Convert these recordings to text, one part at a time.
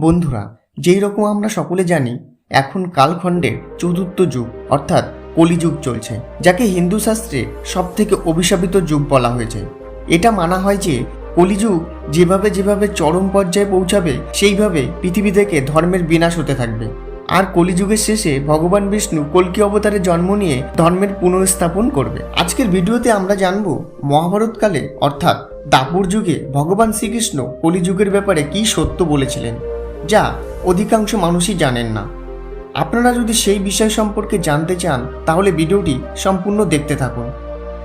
বন্ধুরা, যেই রকম আমরা সকলে জানি, এখন কালখণ্ডের চতুর্থ যুগ, অর্থাৎ কলিযুগ চলছে, যাকে হিন্দু শাস্ত্রে সব থেকে অভিশাপিত যুগ বলা হয়েছে। এটা মানা হয় যে, কলিযুগ যেভাবে যেভাবে চরম পর্যায়ে পৌঁছাবে, সেইভাবে পৃথিবী থেকে ধর্মের বিনাশ হতে থাকবে। আর কলিযুগের শেষে ভগবান বিষ্ণু কল্কি অবতারে জন্ম নিয়ে ধর্মের পুনঃস্থাপন করবে। আজকের ভিডিওতে আমরা জানব, মহাভারতকালে, অর্থাৎ দাপুর যুগে, ভগবান শ্রীকৃষ্ণ কলিযুগের ব্যাপারে কী সত্য বলেছিলেন। যা অধিকাংশ মানুষই জানেন না। আপনারা যদি সেই বিষয় সম্পর্কে জানতে চান, তাহলে ভিডিওটি সম্পূর্ণ দেখতে থাকুন।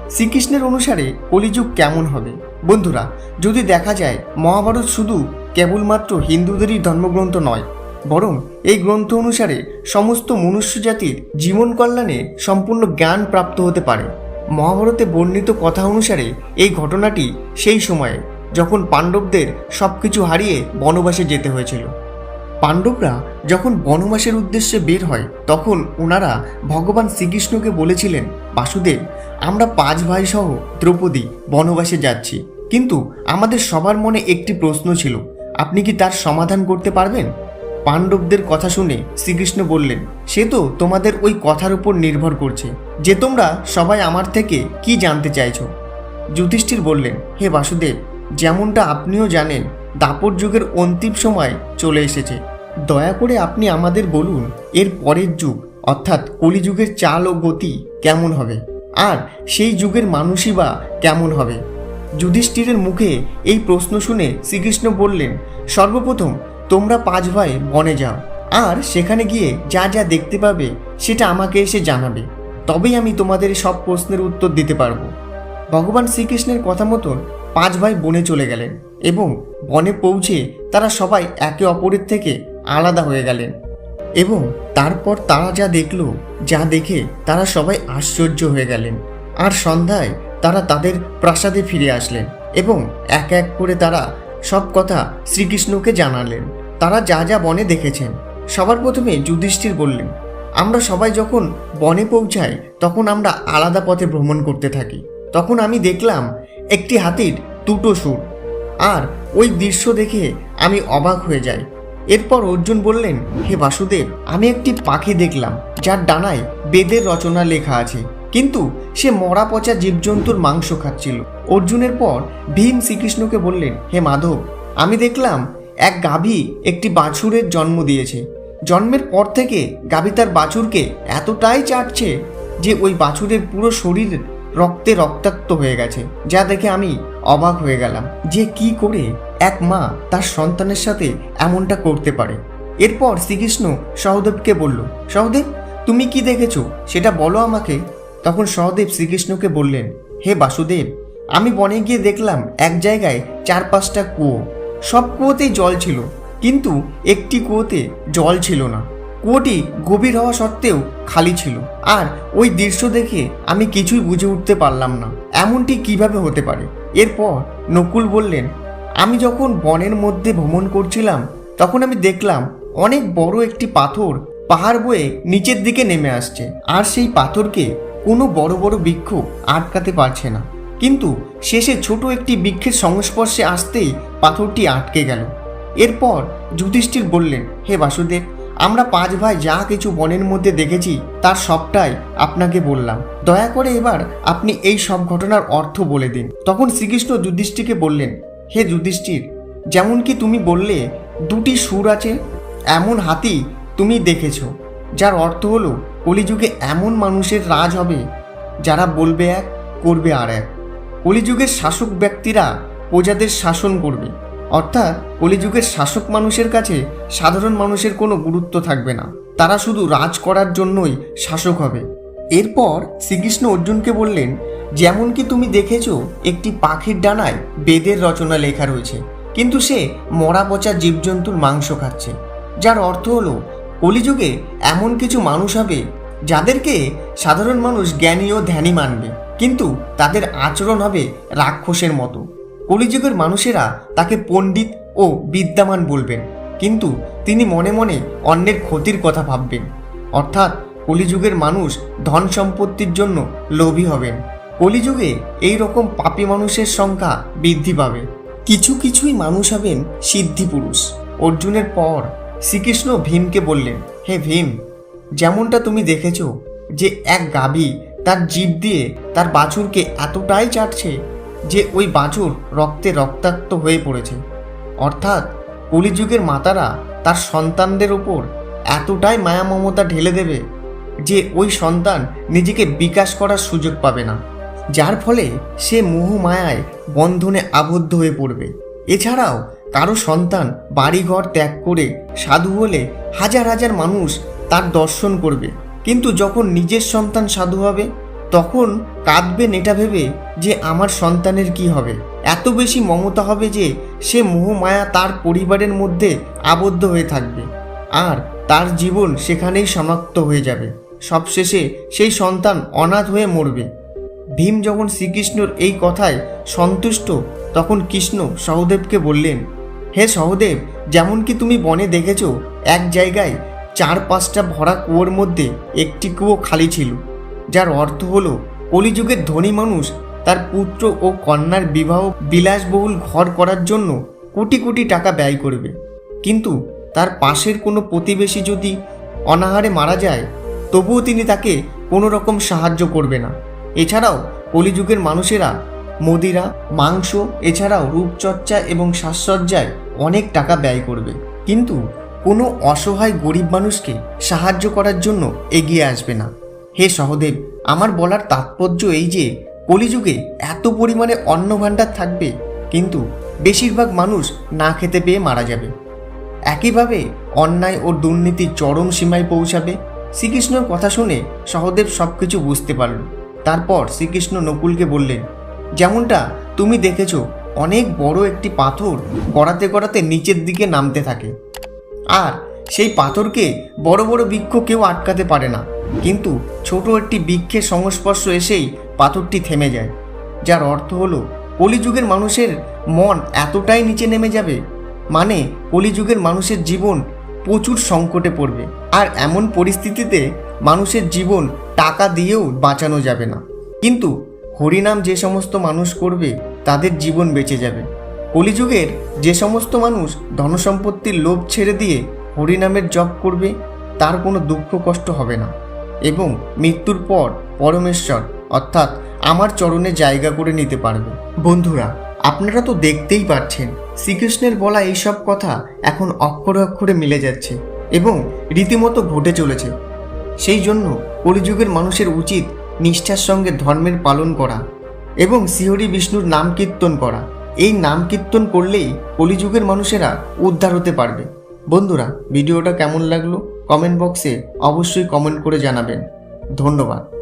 শ্রীকৃষ্ণের অনুসারে কলিযুগ কেমন হবে? বন্ধুরা, যদি দেখা যায়, মহাভারত শুধু কেবলমাত্র হিন্দুদেরই ধর্মগ্রন্থ নয়, বরং এই গ্রন্থ অনুসারে সমস্ত মনুষ্য জাতির জীবন কল্যাণে সম্পূর্ণ জ্ঞান প্রাপ্ত হতে পারে। মহাভারতে বর্ণিত কথা অনুসারে এই ঘটনাটি সেই সময়ে, যখন পাণ্ডবদের সব কিছু হারিয়ে বনবাসে যেতে হয়েছিল। পাণ্ডবরা যখন বনবাসের উদ্দেশ্যে বের হয়, তখন ওনারা ভগবান শ্রীকৃষ্ণকে বলেছিলেন, বাসুদেব, আমরা পাঁচ ভাই সহ দ্রৌপদী বনবাসে যাচ্ছি। কিন্তু আমাদের সবার মনে একটি প্রশ্ন ছিল, আপনি কি তার সমাধান করতে পারবেন? পাণ্ডবদের কথা শুনে শ্রীকৃষ্ণ বললেন, সে তো তোমাদের ওই কথার উপর নির্ভর করছে, যে তোমরা সবাই আমার থেকে কি জানতে চাইছ? যুধিষ্ঠির বললেন, হে বাসুদেব, যেমনটা আপনিও জানেন, দাপর যুগের অন্তিম সময় চলে এসেছে। দয়া করে আপনি আমাদের বলুন, এর পরের যুগ, অর্থাৎ কলিযুগের চাল ও গতি কেমন হবে? আর সেই যুগের মানুষই বা কেমন হবে? যুধিষ্ঠিরের মুখে এই প্রশ্ন শুনে শ্রীকৃষ্ণ বললেন, সর্বপ্রথম তোমরা পাঁচ ভাই বনে যাও, আর সেখানে গিয়ে যা যা দেখতে পাবে সেটা আমাকে এসে জানাবে। তবেই আমি তোমাদের সব প্রশ্নের উত্তর দিতে পারব। ভগবান শ্রীকৃষ্ণের কথা মতন পাঁচ ভাই বনে চলে গেলেন এবং বনে পৌঁছে তারা সবাই একে অপরের থেকে আলাদা হয়ে গেলেন। এবং তারপর তারা যা দেখল, যা দেখে তারা সবাই আশ্চর্য হয়ে গেলেন। আর সন্ধ্যায় তারা তাদের প্রাসাদে ফিরে আসলেন এবং এক এক করে তারা সব কথা শ্রীকৃষ্ণকে জানালেন। তারা যা যা বনে দেখেছেন, সবার প্রথমে যুধিষ্ঠির বললেন, আমরা সবাই যখন বনে পৌঁছাই, তখন আমরা আলাদা পথে ভ্রমণ করতে থাকি। তখন আমি দেখলাম একটি হাতির দুটো সুর, আর ওই দৃশ্য দেখে আমি অবাক হয়ে যাই। এরপর অর্জুন বললেন, হে বাসুদেব, আমি একটি পাখি দেখলাম, যার ডানায় বেদের রচনা লেখা আছে। কিন্তু সে মরা পচা জীবজন্তুর মাংস খাচ্ছিল। অর্জুনের পর ভীম শ্রীকৃষ্ণকে বললেন, হে মাধব, আমি দেখলাম এক গাভী একটি বাছুরের জন্ম দিয়েছে। জন্মের পর থেকে গাভী তার বাছুরকে এতটাই চাটছে যে ওই বাছুরের পুরো শরীর রক্তে রক্তাক্ত হয়ে গেছে, যা দেখে আমি অবাক হয়ে গেলাম যে কি করে এক মা তার সন্তানের সাথে এমনটা করতে পারে। এরপর শ্রীকৃষ্ণ সহদেবকে বলল, সহদেব, তুমি কি দেখেছ? সেটা বলো আমাকে। তখন সহদেব শ্রীকৃষ্ণকে বললেন, হে বাসুদেব, আমি বনে গিয়ে দেখলাম এক জায়গায় চার পাঁচটা কুয়ো। সব কুয়োতেই জল ছিল, কিন্তু একটি কুয়োতে জল ছিল না। কুয়োটি গভীর হওয়া সত্ত্বেও খালি ছিল, আর ওই দৃশ্য দেখে আমি কিছুই বুঝে উঠতে পারলাম না। এমনটি কীভাবে হতে পারে? এরপর নকুল বললেন, আমি যখন বনের মধ্যে ভ্রমণ করছিলাম, তখন আমি দেখলাম অনেক বড় একটি পাথর পাহাড় বয়ে নিচের দিকে নেমে আসছে। আর সেই পাথরকে কোনো বড় বড় বৃক্ষ আটকাতে পারছে না। কিন্তু শেষে ছোট একটি বৃক্ষের সংস্পর্শে আসতেই পাথরটি আটকে গেল। এরপর যুধিষ্ঠির বললেন, হে বাসুদেব আমরা পাঁচ ভাই যা কিছু বনের মধ্যে দেখেছি, তার সবটাই আপনাকে বললাম। দয়া করে এবার আপনি এই সব ঘটনার অর্থ বলে দিন। তখন শ্রীকৃষ্ণ যুধিষ্ঠিকে বললেন, হে যুধিষ্ঠির, যেমন কি তুমি বললে, দুটি সুর আছে, এমন হাতি তুমি দেখেছ, যার অর্থ হলো, কলিযুগে এমন মানুষের রাজ হবে, যারা বলবে এক, করবে আর এক। কলিযুগের শাসক ব্যক্তিরা প্রজাদের শাসন করবে। অর্থাৎ কলিযুগের শাসক মানুষের কাছে সাধারণ মানুষের কোনো গুরুত্ব থাকবে না। তারা শুধু রাজ করার জন্যই শাসক হবে। এরপর শ্রীকৃষ্ণ অর্জুনকে বললেন, যেমন কি তুমি দেখেছ, একটি পাখির ডানায় বেদের রচনা লেখা রয়েছে। কিন্তু সে মরা পচা জীবজন্তুর মাংস খাচ্ছে। যার অর্থ হলো, কলিযুগে এমন কিছু মানুষ হবে, যাদেরকে সাধারণ মানুষ জ্ঞানী ও ধ্যানী মানবে। কিন্তু তাদের আচরণ হবে রাক্ষসের মতো। কলিযুগের মানুষেরা তাকে পণ্ডিত ও বিদ্যামান বলবেন। কিন্তু তিনি মনে মনে অন্যের ক্ষতির কথা ভাববেন। অর্থাৎ কলিযুগের মানুষ ধন সম্পত্তির জন্য লোভী হবেন। কলিযুগে এই রকম পাপী মানুষের সংখ্যা বৃদ্ধি পাবে। কিছু কিছুই মানুষ হবেন সিদ্ধি পুরুষ। অর্জুনের পর শ্রীকৃষ্ণ ভীমকে বললেন, হে ভীম, যেমনটা তুমি দেখেছ যে এক গাভী তার জীব দিয়ে তার বাছুরকে এতটাই চাটছে যে ওই বাছুর রক্তে রক্তাক্ত হয়ে পড়েছে। অর্থাৎ কলিযুগের মাতারা তার সন্তানদের ওপর এতটাই মায়া মমতা ঢেলে দেবে যে ওই সন্তান নিজেকে বিকাশ করার সুযোগ পাবে না। যার ফলে সে মোহ মায়ায় বন্ধনে আবদ্ধ হয়ে পড়বে। এছাড়াও কারও সন্তান বাড়িঘর ত্যাগ করে সাধু হলে হাজার হাজার মানুষ তার দর্শন করবে। কিন্তু যখন নিজের সন্তান সাধু হবে তখন কাঁদবেন এটা ভেবে যে আমার সন্তানের কি হবে। এত বেশি মমতা হবে যে সে মোহমায়া তার পরিবারের মধ্যে আবদ্ধ হয়ে থাকবে আর তার জীবন সেখানেই সমাপ্ত হয়ে যাবে। সবশেষে সেই সন্তান অনাথ হয়ে মরবে। ভীম যখন শ্রীকৃষ্ণর এই কথায় সন্তুষ্ট, তখন কৃষ্ণ সহদেবকে বললেন, হে সহদেব, যেমন কি তুমি বনে দেখেছ, এক জায়গায় চার পাঁচটা ভরা কুয়োর মধ্যে একটি কুয়ো খালি ছিল। যার অর্থ হল, কলিযুগের ধনী মানুষ তার পুত্র ও কন্যার বিবাহ বিলাসবহুল ঘর করার জন্য কোটি কোটি টাকা ব্যয় করবে। কিন্তু তার পাশের কোনো প্রতিবেশী যদি অনাহারে মারা যায়, তবুও তিনি তাকে কোনো রকম সাহায্য করবে না। এছাড়াও কলিযুগের মানুষেরা মদিরা, মাংস, এছাড়াও রূপচর্চা এবং সাজসজ্জায় অনেক টাকা ব্যয় করবে। কিন্তু কোনো অসহায় গরিব মানুষকে সাহায্য করার জন্য এগিয়ে আসবে না। হে সহদেব, আমার বলার তাৎপর্য এই যে, কলিযুগে এত পরিমাণে অন্ন ভাণ্ডার থাকবে, কিন্তু বেশিরভাগ মানুষ না খেতে পেয়ে মারা যাবে। একইভাবে অন্যায় ও দুর্নীতি চরম সীমায় পৌঁছাবে, শ্রীকৃষ্ণর কথা শুনে সহদেব সব কিছু বুঝতে পারল। তারপর শ্রীকৃষ্ণ নকুলকে বললেন, যেমনটা তুমি দেখেছ, অনেক বড় একটি পাথর গড়াতে গড়াতে নিচের দিকে নামতে থাকে। আর সেই পাথরকে বড় বড় বৃক্ষ কেউ আটকাতে পারে না। কিন্তু ছোট একটি বৃক্ষের সংস্পর্শ এসেই পাথরটি থেমে যায়, যার অর্থ হলো কলিযুগের মানুষের মন এতটাই নিচে নেমে যাবে মানে কলিযুগের মানুষের জীবন প্রচুর সংকটে পড়বে। আর এমন পরিস্থিতিতে মানুষের জীবন টাকা দিয়েও বাঁচানো যাবে না। কিন্তু হরিনাম যে সমস্ত মানুষ করবে, তাদের জীবন বেঁচে যাবে। কলিযুগের যে সমস্ত মানুষ ধনসম্পত্তির লোভ ছেড়ে দিয়ে হরিনামের জপ করবে, তার কোনো দুঃখ কষ্ট হবে না। এবং মৃত্যুর পর পরমেশ্বর, অর্থাৎ আমার চরণে জায়গা করে নিতে পারবে। বন্ধুরা, আপনারা তো দেখতেই পাচ্ছেন, শ্রীকৃষ্ণের বলা এইসব কথা এখন অক্ষরে অক্ষরে মিলে যাচ্ছে এবং রীতিমতো ঘটে চলেছে। সেই জন্য কলিযুগের মানুষের উচিত নিষ্ঠার সঙ্গে ধর্মের পালন করা এবং শ্রীহরি বিষ্ণুর নাম কীর্তন করা। এই নাম কীর্তন করলেই কলিযুগের মানুষেরা উদ্ধার হতে পারবে। বন্ধুরা, ভিডিওটা কেমন লাগল? কমেন্ট বক্সে অবশ্যই কমেন্ট করে জানাবেন। ধন্যবাদ।